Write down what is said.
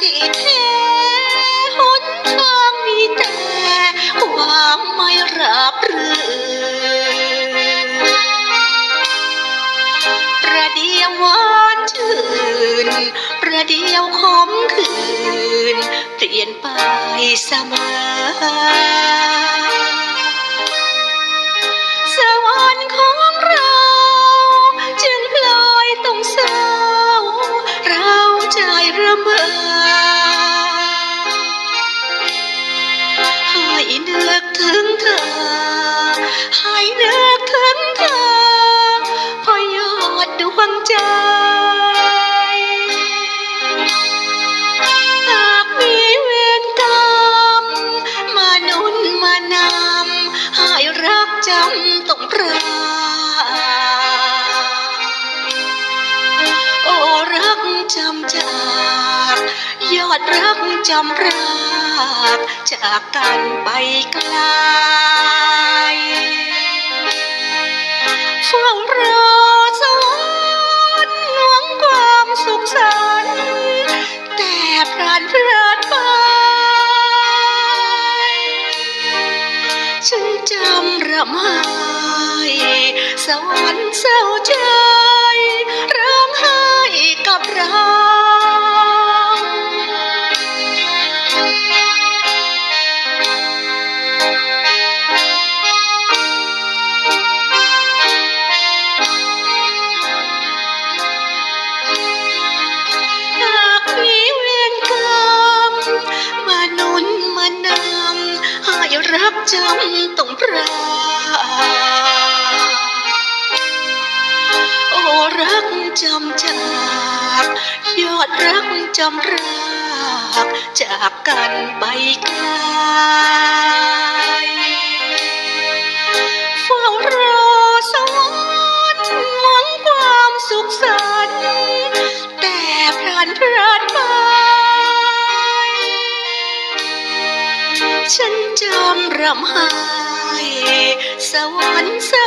ที่แท้หนทางมีแต่ความไม่ราบรื่นประเดียวหวานชื่น ประเดียวขมขื่นเปลี่ยนไปเสมอ นึกถึงเธอ ให้นึกถึงเธอพอยอดดวงใจหากมีเวรกรรมมาหนุนมานำให้รักจำต้องพราโอ้รักจำใจ ดรักจำรากจากกันไปไกลเฝ้ารอสวรรค์หวงความสุขสันต์แต่พรานเพลิดไปฉันจำรำไห้สวรรค์เศร้าใจร้องไห้กับเรา รักจำต้องพรากโอ้รักจำจาก ยอดรักจำราก จากกันไปไกล ฉันจำรำไห้สวรรค์เศร